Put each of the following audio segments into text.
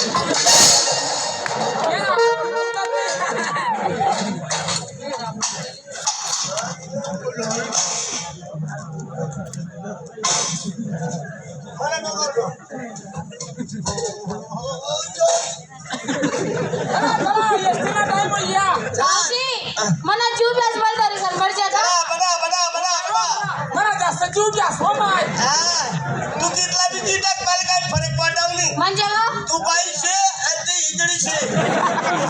Mana, mana, mana, mana. Mana, that's the Judas woman. Ah.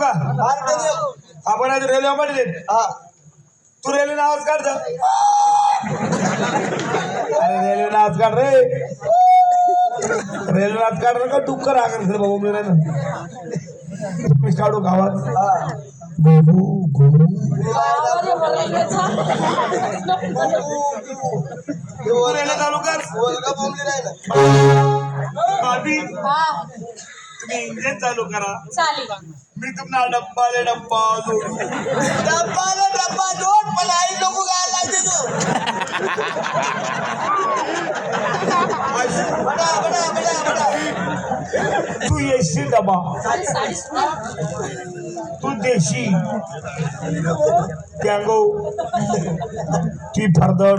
का? आपण आज railway मध्ये हा. तू रेल्वे आवाज काढ अरे रेल्वे आवाज काढ रे. रेल्वे नाच काढ रे का? कर आकार सर भाऊ मी काढू गावात गोरू चालू कर. भाभी हा, तुम्ही इंजिन चालू करा. चालेल. मी तुम्हाला डब्बा रे डब्बा जोडू. डब्बाला डब्बा जोड पण आई नको गायला लागते तू. बडा बडा बडा बडा. तू येशील डबा. तू देशी. टँगो ती फरदड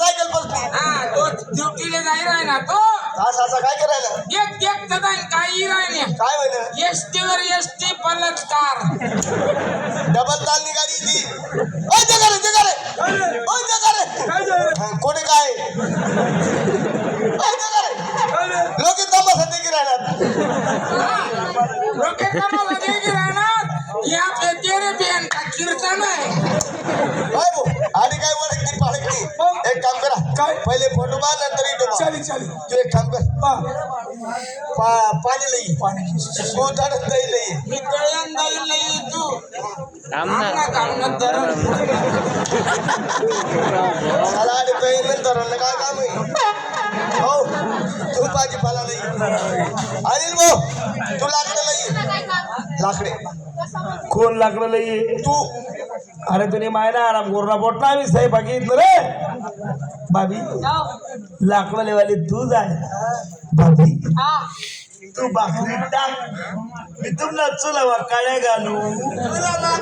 सायकल बसते ड्युटीला जाई राहिना तो असा असा काय करायला एक एक तर काही राहिना काय व्हायला एस टी वर एस टी बलात्कार डबल तालनी गाडी ती ओय जगारे जगारे ओय जगारे कोणी काय ओय जगारे लोके तमाशा देखी राहिला लोके तमाशा पहिले फोटो बा नंतर इटो बा. चाली चाली तू एक काम कर हा. पा- पाणी लई. पाणी तू दही लई? मी जाईल नाही तू आमना कामना धरण मला आणि नंतर काय काम आहे? हो तू भाजीपाला लई. अनिल भाऊ तू लाकडं काम? लाकडे. कोण लाकडं लई तू. अरे तुम्ही मायना आराम करू ना बोट ना आम्ही साहेब बघितलं रे. भाभी लाकडं लेवाले तू जाय भाभी तू बाकरी टाक. मी तुला लावा काळ्या घालू.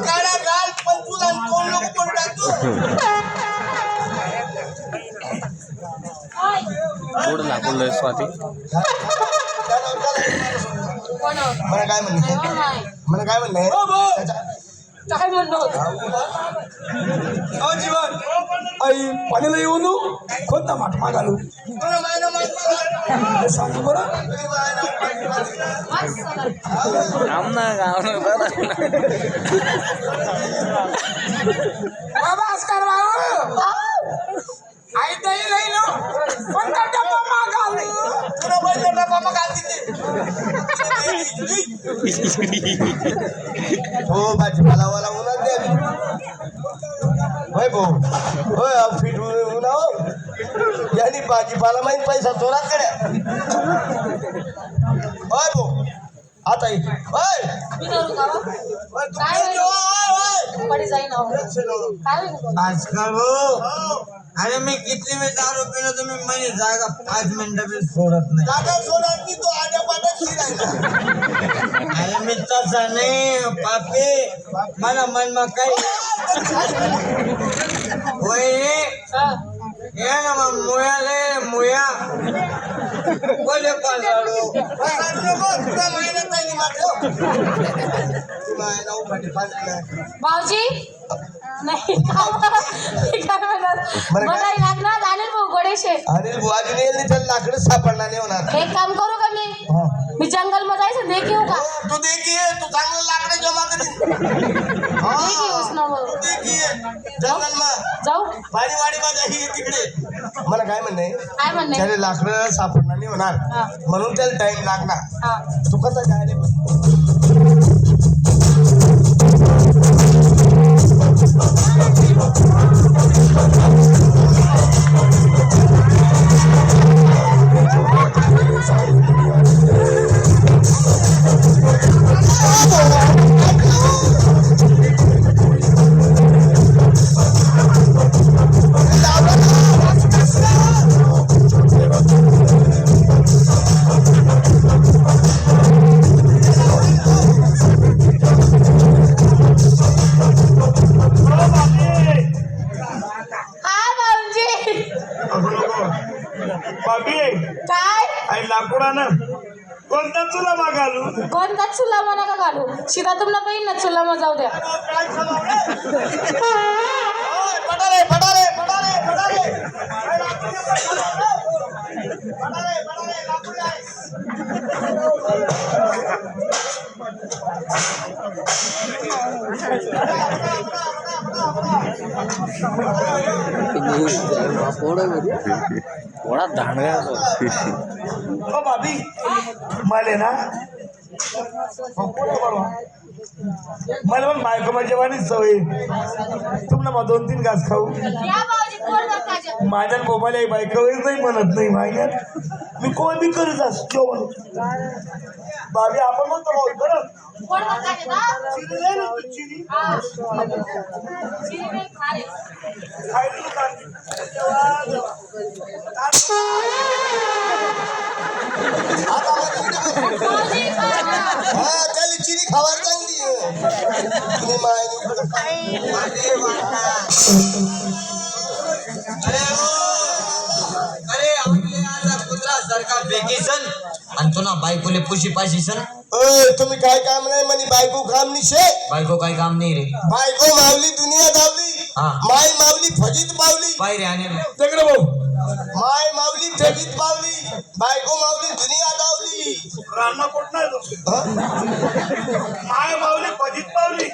काळ्या घाल पण तुला कोण लोक कोण स्वाती. मला काय म्हणणं मला काय म्हणलं काय म्हणणं होतं जीवन आई पाणीला येऊन कोणता माठ मागालो सांग बरं बाबा आजकाल आई तरी राहिलो कोणता मामा घालतील हो भाजीपाला वाला होणार ते होय भाऊ. होय फिट उन्हा हो. यांनी भाजीपाला माहीत पैसा चोरात कडे होय भाऊ. आता होय. होय. पडी जाईन अहो. काय होईल? आजकाल हो. अरे मी किती वेळ दारू पिलो तुम्ही म्हणे जागा पाच मिनिटं बी सोडत नाही. जागा सोडत नाही तो आड्या पाड्यात अरे मी तसा नाही पापे मला मनमा काही होय हा. या ना मग मुळ्या बोले पालाडू भाऊजी? नाही मी काय म्हणणार मला लागणार अनिल भाऊ गोडेशे. अनिल बुवाजी नेल त्याला लाकडं सापडला नाही होणार. एक काम करू का मी? मी जंगलमध्ये जायचं देख येऊ का? तू देखीये तू चांगलं लाकडं जमा करीन. देख येऊस ना मग. तू देखीये जंगल जाऊ. वाडी वाडी ही तिकडे. मला काय म्हणणं आहे? काय म्हणणे त्याला लाकडं सापडणार नाही होणार. हा. म्हणून त्याला टाइम लागणार. हा. तू कसा काय रे? बाबी काय? आई लाकूडानं कोणता चुला मागालू कोणता चुला म्हणा का घालू? सीधा तुम्हाला पाहिजे ना चुला मग जाऊ द्या. पडाले पडाले पडाले पडाले थोडा हो मला ना मला पण बायको म्हणजे माझ्या वाणी सवय तुम्हाला मग दोन तीन घास खाऊ. माझ्या मोबाईल बायको नाही म्हणत नाही माहिती मी कोण बी करू असतो. जेवण बाबी आपण म्हणतो भाऊ बरं कोण बघ माझ्या ना? चिनी नाही ना तू चिनी हा. चिनी नाही खारे. खायला तू खा. जेवा, जेवा. भाऊजी, हा. हा त्याला चिरी खावायला चांगली आहे. तुम्ही माय- आणि तुला बायकोले पुशी पाशी सन तुम्ही काय काम नाही म्हणे बायको काम निशे. बायको काही काम नाही रे. बायको मावली दुनिया धावली. हा. माय मावली फजित पावली पाय रे आणि तिकडे भाऊ माय मावली फजित पावली बायको मावली दुनिया धावली. राणा नाही माय मावली फजित पावली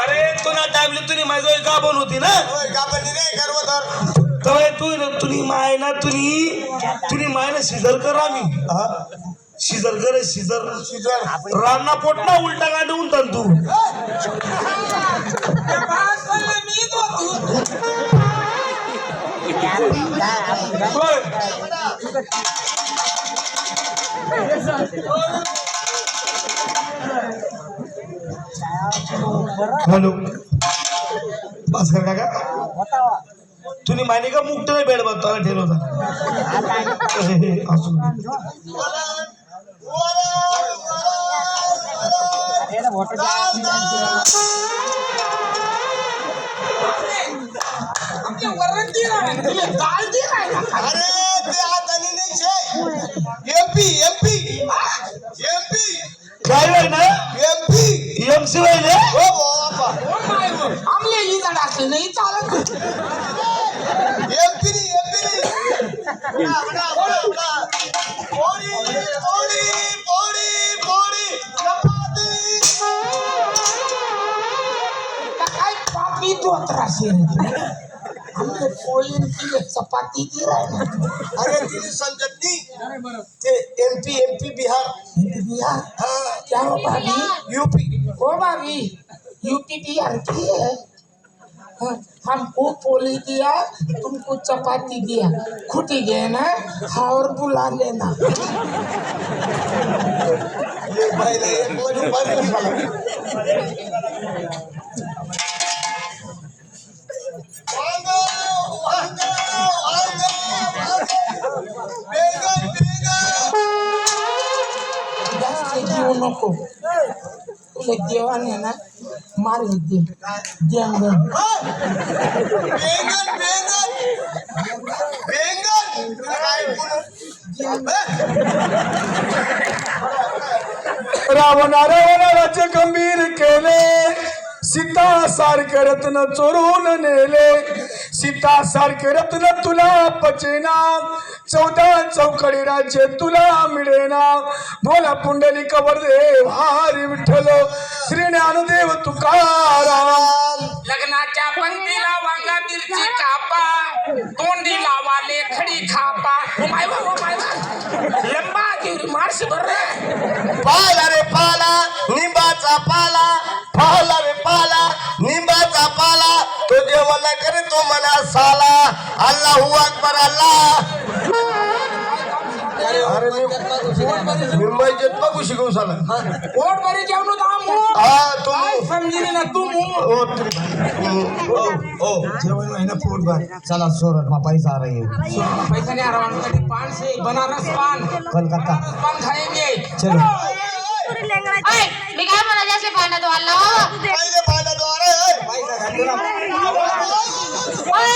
अरे तू ना टाइमली तुनी माझं का बन होती ना? का पण रे गर्वधर तवय तू ना तुनी माय ना तुनी तुनी माय ना शिजर कर आम्ही. शिजर कर शिजर शिजर. राणा पोट ना उलटा गांडून तर तू. हॅलो. भास्कर काका? तुम्ही माहिती का? मुक्त नाही बेड बघतो ठेवलं होता. असू आमच्या वरंती नाही तुला डाळ दे नाही ना. अरे ते आता नाही छे एमपी एमपी एमपी काय होय ना एमपी एम सी वाय ना हो बाबा हो माय हो. आमले ही झाड असले नाही चालत एमपी नी एमपी नी बडा बडा बडा बडा पोडी पोडी पोडी पोडी चपाती काय पापी धोत्राशी आमले पोळी आणि ती चपाती ती राहिली अरे तिने समजत नाही ते एमपी एमपी बिहार बिहार हाँ क्या हो भाभी यूपी ओ भाभी यूपी बिहार की है हाँ, हमको पोली दिया तुमको चपाती दिया। खुटी गए ना और बुला लेना। नको तुला देवाने ना? मार दे. देंगण बेंगन बेंगन बेंगन काय रावणाला वनाचे गंभीर केले. सीता सारखे रत्न चोरून नेले. सीता सारखे रत्न तुला पचेना. चौदा चौकडी राज्य तुला मिळेना. बोला पुंडली कवर देव हारी विठ्ठल श्री ज्ञानदेव तुकाराम. लग्नाच्या पंक्तीला वांगा मिरची कापा. तोंडी लावा लेखडी खापा ओ माय वा, ओ माय वा. लंबा देवरी मार्श बर पाला रे पाला निंबाचा पाला. पाला रे पाला. जेवण करे तो मना साला. अल्लाहू अकबर अल्लाह. अरे मी मुंबईचे बघू शिकवू साला. पोट भरी जेवण दा मूग हा तू समजिली ना तू मूग ओ तरी- ओ ओ जेवण महिना पोट भर. चला सोरठ में पैसा आ रही है पैसा नहीं आ रहा पान से बनारस पान. कोलकाता बनारस पान खाएंगे चलो. ओय, मी काय म्हणायचे असले भांडत वाला पहिले